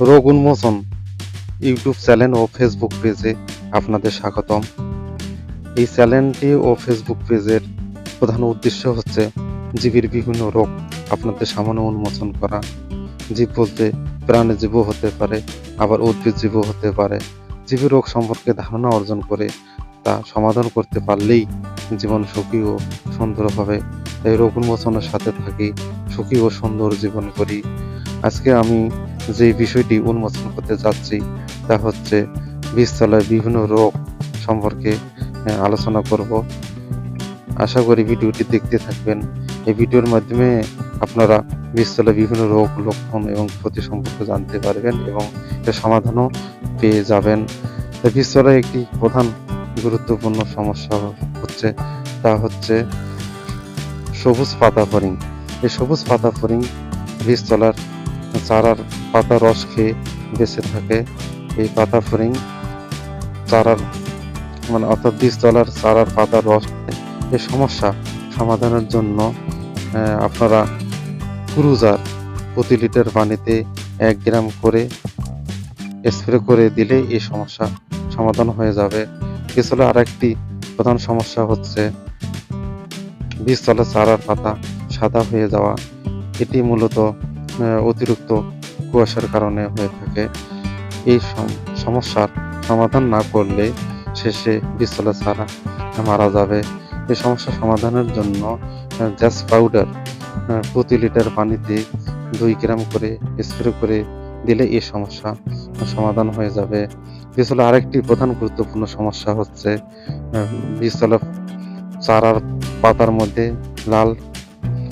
রোগ উন্মোচন YouTube channel ও Facebook পেজে আপনাদের স্বাগতম। এই চ্যানেলটি ও ফেসবুক পেজের প্রধান উদ্দেশ্য হচ্ছে জীবের বিভিন্ন রোগ আপনাদের সামনে উন্মোচন করা। জীব বলতে প্রাণী জীবও হতে পারে, আবার উদ্ভিদ জীবও হতে পারে। জীবের রোগ সম্পর্কে ধারণা অর্জন করে তা সমাধান করতে পারলেই জীবন সুখী ও সুন্দর হবে। তাই রোগ উন্মোচনের সাথে থাকি সুখী ও সুন্দর জীবন করি। আজকে আমি যে বিষয়টি উন্মোচন করতে যাচ্ছি, তা হচ্ছে বীজতলায় বিভিন্ন রোগ সম্পর্কে আলোচনা করব। আশা করি ভিডিওটি দেখতে থাকবেন। এই ভিডিওর মাধ্যমে আপনারা বীজতলায় বিভিন্ন রোগ লক্ষণ এবং ক্ষতি সম্পর্কে জানতে পারবেন এবং এর সমাধানও পেয়ে যাবেন। তো বীজতলায় একটি প্রধান গুরুত্বপূর্ণ সমস্যা হচ্ছে, তা হচ্ছে সবুজ পাতা ফরিং এই সবুজ পাতা ফরিং বীজতলার চারার পাতা রস খেয়ে বেঁচে থাকে। এই পাতা ফরিং চারার মানে অর্থাৎ বীজতলার চারার পাতার রস এই সমস্যা সমাধানের জন্য আপনারা ক্রুজার প্রতি লিটার পানিতে এক গ্রাম করে স্প্রে করে দিলে এই সমস্যা সমাধান হয়ে যাবে। এছাড়া আরেকটি প্রধান সমস্যা হচ্ছে বীজতলা চারার পাতা সাদা হয়ে যাওয়া। এটি মূলত অতিরিক্ত কুয়াশার কারণে হয়ে থাকে। এই সম- সমস্যার সমাধান না করলে শেষে বীজতলা চারা মারা যাবে। এই সমস্যা সমাধানের জন্য জ্যাস পাউডার প্রতি লিটার পানিতে দুই গ্রাম করে স্প্রে করে দিলে এই সমস্যা সমাধান হয়ে যাবে। বীজতলা আরেকটি প্রধান গুরুত্বপূর্ণ সমস্যা হচ্ছে আহ, বীজতলা চারার পাতার মধ্যে লাল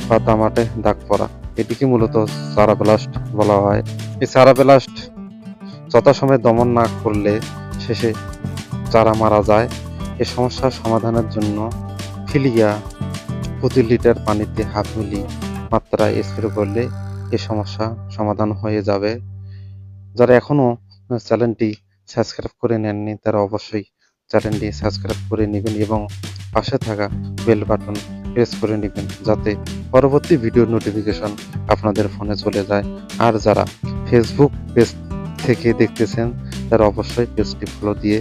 পাতা মাঠে দাগ পড়া। এটিকে মূলত সারাপ্লাস্ট বলা হয়। এই চারা ব্লাস্ট যথাসময়ে দমন না করলে শেষে চারা মারা যায় এই সমস্যার সমাধানের জন্য ফিলিয়া প্রতি লিটার পানিতে হাফ মিলি মাত্রায় স্প্রে করলে এ সমস্যা সমাধান হয়ে যাবে। যারা এখনও চ্যানেলটি সাবস্ক্রাইব করে নেননি, তারা অবশ্যই চ্যানেলটি সাবস্ক্রাইব করে নেবেন এবং পাশে থাকা বেল বাটন প্রেস করে নেবেন যাতে পরবর্তী ভিডিও নোটিফিকেশন আপনাদের ফোনে চলে যায়। আর যারা ফেসবুক পেজ থেকে দেখতেছেন, তারা অবশ্যই পেজটি ফলো দিয়ে